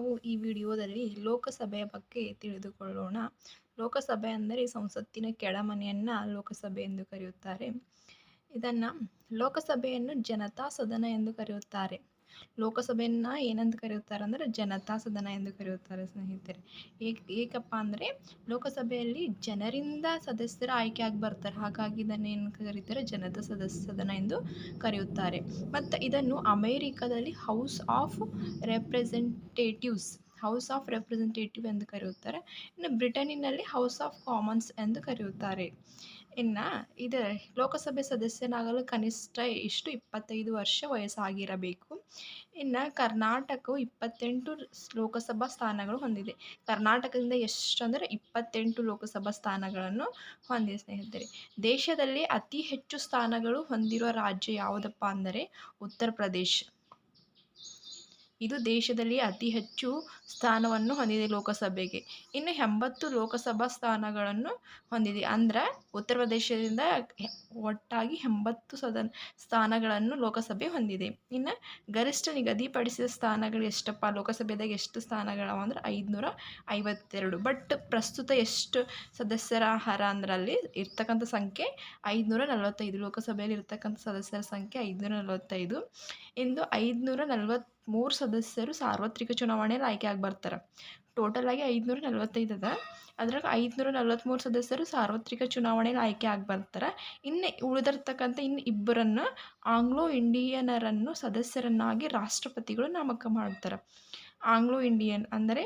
ನಾವು ಈ ವಿಡಿಯೋದಲ್ಲಿ ಲೋಕಸಭೆಯ ಬಗ್ಗೆ ತಿಳಿದುಕೊಳ್ಳೋಣ. ಲೋಕಸಭೆ ಅಂದರೆ ಸಂಸತ್ತಿನ ಕೆಳಮನೆಯನ್ನು ಲೋಕಸಭೆ ಎಂದು ಕರೆಯುತ್ತಾರೆ. ಇದನ್ನು ಲೋಕಸಭೆಯನ್ನು ಜನತಾ ಸದನ ಎಂದು ಕರೆಯುತ್ತಾರೆ. ಲೋಕಸಭೆಯನ್ನು ಏನಂತ ಕರೆಯುತ್ತಾರೆ ಅಂದ್ರೆ ಜನತಾ ಸದನ ಎಂದು ಕರೆಯುತ್ತಾರೆ ಸ್ನೇಹಿತರೆ. ಏಕ್, ಏಕಪ್ಪ ಅಂದರೆ ಲೋಕಸಭೆಯಲ್ಲಿ ಜನರಿಂದ ಸದಸ್ಯರು ಆಯ್ಕೆಯಾಗಿ ಬರ್ತಾರೆ. ಹಾಗಾಗಿ ಇದನ್ನೇನು ಕರೀತಾರೆ? ಜನತಾ ಸದಸ್ಯ ಸದನ ಎಂದು ಕರೆಯುತ್ತಾರೆ. ಮತ್ತು ಇದನ್ನು ಅಮೇರಿಕಾದಲ್ಲಿ House of Representatives House of Representative ಎಂದು ಕರೆಯುತ್ತಾರೆ. ಇನ್ನು ಬ್ರಿಟನ್ನಿನಲ್ಲಿ ಹೌಸ್ ಆಫ್ ಕಾಮನ್ಸ್ ಎಂದು ಕರೆಯುತ್ತಾರೆ. ಇನ್ನು ಇದು ಲೋಕಸಭೆ ಸದಸ್ಯನಾಗಲು ಕನಿಷ್ಠ ಎಷ್ಟು ಇಪ್ಪತ್ತೈದು ವರ್ಷ ವಯಸ್ಸಾಗಿರಬೇಕು. ಇನ್ನು ಕರ್ನಾಟಕವು ಇಪ್ಪತ್ತೆಂಟು ಲೋಕಸಭಾ ಸ್ಥಾನಗಳು ಹೊಂದಿದೆ. ಕರ್ನಾಟಕದಿಂದ ಎಷ್ಟು ಅಂದರೆ ಇಪ್ಪತ್ತೆಂಟು ಲೋಕಸಭಾ ಸ್ಥಾನಗಳನ್ನು ಹೊಂದಿದೆ ಸ್ನೇಹಿತರೆ. ದೇಶದಲ್ಲಿ ಅತಿ ಹೆಚ್ಚು ಸ್ಥಾನಗಳು ಹೊಂದಿರುವ ರಾಜ್ಯ ಯಾವುದಪ್ಪ ಅಂದರೆ ಉತ್ತರ ಪ್ರದೇಶ್ ಇದು ದೇಶದಲ್ಲಿ ಅತಿ ಹೆಚ್ಚು ಸ್ಥಾನವನ್ನು ಹೊಂದಿದೆ ಲೋಕಸಭೆಗೆ. ಇನ್ನು ಎಂಬತ್ತು ಲೋಕಸಭಾ ಸ್ಥಾನಗಳನ್ನು ಹೊಂದಿದೆ. ಅಂದ್ರೆ ಉತ್ತರ ಪ್ರದೇಶದಿಂದ ಒಟ್ಟಾಗಿ ಎಂಬತ್ತು ಸದನ, ಸ್ಥಾನಗಳನ್ನು ಲೋಕಸಭೆ ಹೊಂದಿದೆ. ಇನ್ನು ಗರಿಷ್ಠ ನಿಗದಿಪಡಿಸಿದ ಸ್ಥಾನಗಳು ಎಷ್ಟಪ್ಪ? ಲೋಕಸಭೆದಾಗ ಎಷ್ಟು ಸ್ಥಾನಗಳವ ಅಂದ್ರೆ ಐದುನೂರ ಐವತ್ತೆರಡು. ಬಟ್ ಪ್ರಸ್ತುತ ಎಷ್ಟು ಸದಸ್ಯರ ಆಹಾರ ಅಂದ್ರೆ ಅಲ್ಲಿ ಇರ್ತಕ್ಕಂಥ ಸಂಖ್ಯೆ ಐದುನೂರ ನಲವತ್ತೈದು. ಲೋಕಸಭೆಯಲ್ಲಿ ಇರ್ತಕ್ಕಂಥ ಸದಸ್ಯರ ಸಂಖ್ಯೆ ಐದುನೂರ ನಲವತ್ತೈದು. ಇಂದು ಐದುನೂರ ನಲವತ್ತ್ಮೂರು ಸದಸ್ಯರು ಸಾರ್ವತ್ರಿಕ ಚುನಾವಣೆಯಲ್ಲಿ ಆಯ್ಕೆಯಾಗಿ ಬರ್ತಾರೆ. ಟೋಟಲಾಗಿ ಐದುನೂರ ನಲವತ್ತೈದು ಅದ. ಅದ್ರಾಗ ಐದುನೂರ ನಲವತ್ತ್ಮೂರು ಸದಸ್ಯರು ಸಾರ್ವತ್ರಿಕ ಚುನಾವಣೆಯಲ್ಲಿ ಆಯ್ಕೆ ಆಗಿ ಬರ್ತಾರೆ. ಇನ್ನು ಉಳಿದಿರ್ತಕ್ಕಂಥ ಇನ್ನು ಇಬ್ಬರನ್ನು ಆಂಗ್ಲೋ ಇಂಡಿಯನರನ್ನು ಸದಸ್ಯರನ್ನಾಗಿ ರಾಷ್ಟ್ರಪತಿಗಳು ನಾಮಕ ಮಾಡ್ತಾರೆ. ಆಂಗ್ಲೋ ಇಂಡಿಯನ್ ಅಂದರೆ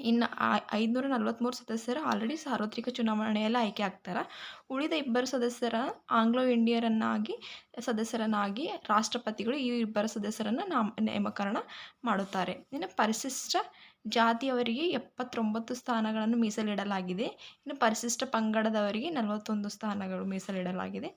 ಇನ್ನು ಐದುನೂರ ನಲ್ವತ್ತ್ಮೂರು ಸದಸ್ಯರು ಆಲ್ರೆಡಿ ಸಾರ್ವತ್ರಿಕ ಚುನಾವಣೆಯಲ್ಲಿ ಆಯ್ಕೆ ಆಗ್ತಾರೆ. ಉಳಿದ ಇಬ್ಬರು ಸದಸ್ಯರ ಆಂಗ್ಲೋ ಇಂಡಿಯರನ್ನಾಗಿ, ಸದಸ್ಯರನ್ನಾಗಿ ರಾಷ್ಟ್ರಪತಿಗಳು ಈ ಇಬ್ಬರು ಸದಸ್ಯರನ್ನು ನಾಮ, ನೇಮಕರಣ ಮಾಡುತ್ತಾರೆ. ಇನ್ನು ಪರಿಶಿಷ್ಟ ಜಾತಿಯವರಿಗೆ ಎಪ್ಪತ್ತೊಂಬತ್ತು ಸ್ಥಾನಗಳನ್ನು ಮೀಸಲಿಡಲಾಗಿದೆ. ಇನ್ನು ಪರಿಶಿಷ್ಟ ಪಂಗಡದವರಿಗೆ ನಲವತ್ತೊಂದು ಸ್ಥಾನಗಳು ಮೀಸಲಿಡಲಾಗಿದೆ.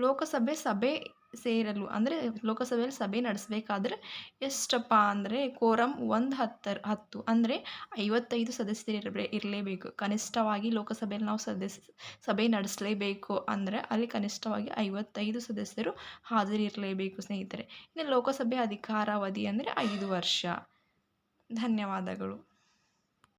ಲೋಕಸಭೆ ಸಭೆ ಸೇರಲು ಅಂದರೆ ಲೋಕಸಭೆಯಲ್ಲಿ ಸಭೆ ನಡೆಸಬೇಕಾದ್ರೆ ಎಷ್ಟಪ್ಪ ಅಂದರೆ ಕೋರಂ ಒಂದು ಹತ್ತರ, ಹತ್ತು ಅಂದರೆ ಐವತ್ತೈದು ಸದಸ್ಯರು ಇರಲೇಬೇಕು. ಕನಿಷ್ಠವಾಗಿ ಲೋಕಸಭೆಯಲ್ಲಿ ನಾವು ಸದಸ್ಯ ಸಭೆ ನಡೆಸಲೇಬೇಕು ಅಂದರೆ ಅಲ್ಲಿ ಕನಿಷ್ಠವಾಗಿ ಐವತ್ತೈದು ಸದಸ್ಯರು ಹಾಜರಿರಲೇಬೇಕು ಸ್ನೇಹಿತರೆ. ಇನ್ನು ಲೋಕಸಭೆ ಅಧಿಕಾರಾವಧಿ ಅಂದರೆ ಐದು ವರ್ಷ. ಧನ್ಯವಾದಗಳು.